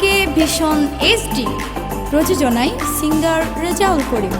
কে ভীষণ এইচডি প্রযোজনায় সিঙ্গার রেজাউল করিম।